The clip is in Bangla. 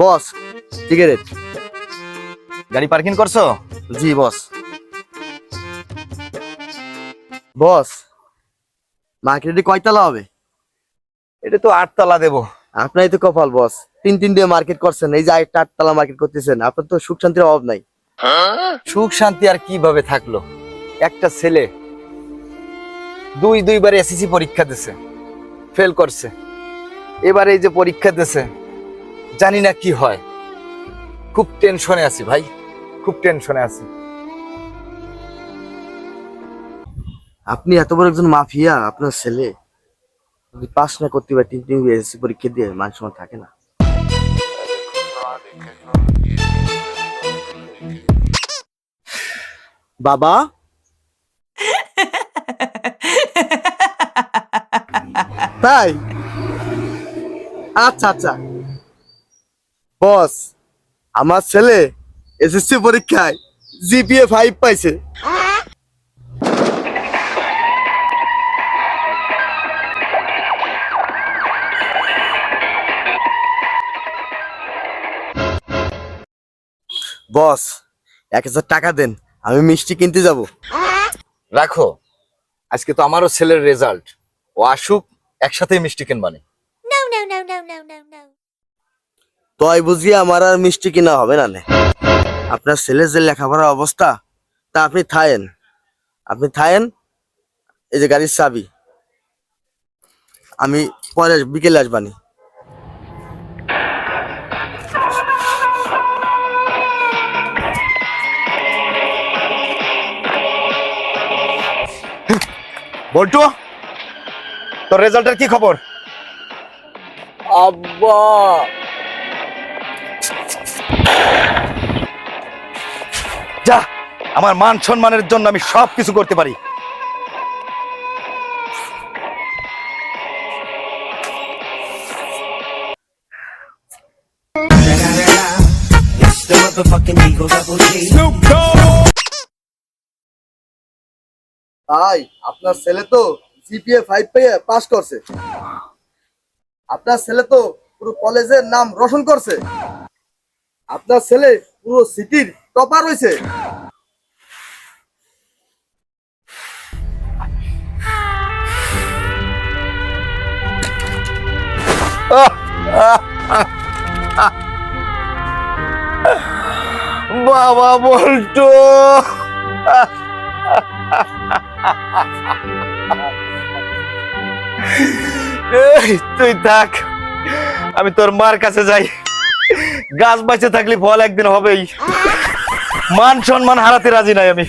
বস সিগারেট গাড়ি পার্কিং করছ? জি বস। বস মার্কেটে কয়তলা হবে? এটা তো আটতলা দেবো। আপনারই তো কপাল বস। তিন তিন দিয়ে মার্কেট করছেন এই যে একটা আটতলা মার্কেট করতেছেন আপনার তো সুখ শান্তির অভাব নাই। সুখ শান্তি আর কীভাবে থাকল? একটা ছেলে দুই দুইবার এসএসসি পরীক্ষা দিছে ফেল করছে। এবার এই যে পরীক্ষা দিছে জানি না কি হয়। খুব টেনশনে আছি ভাই খুব টেনশনে আছি। আপনি এত বড় একজন মাফিয়া আপনার ছেলে। যদি পাস না করতে পারে তিন তিন এসএসসি পরীক্ষা দিয়ে মান সম্মান থাকে না। বাবা? তাই? আচ্ছা আচ্ছা। বস আমার ছেলে এসএসসি পরীক্ষায় জিপিএ ফাইভ পাইছে। বস এক হাজার টাকা দেন আমি মিষ্টি কিনতে যাব। রাখো আজকে তো আমারও ছেলের রেজাল্ট ও আসুক একসাথে মিষ্টি কিনবানে। তয় বুঝিয়ে আমার আর মিষ্টি কিনা হবে না নে। আপনার ছেলের যে লেখাপড়ার অবস্থা তা আপনি থায়েন। আপনি থায়েন এই যে গাড়ির চাবি। আমি পরে বিকেলে আসবানি বল্টু তোর রেজাল্টের কি খবর? আব্বা! যা, আমার মান সম্মানের জন্য আমি সব কিছু করতে পারি। ভাই, আপনার ছেলে তো জিপিএ ফাইভ পেয়ে পাস করছে। আপনার ছেলে তো পুরো কলেজের নাম রোশন করছে। আপনার ছেলে পুরো সিটির টপার হয়েছে বাবা এই, তুই থাক। আমি তোর মার কাছে যাই। গাছ বাঁচে থাকলে ফল একদিন হবেই। মান সম্মান হারাতে রাজি নাই আমি।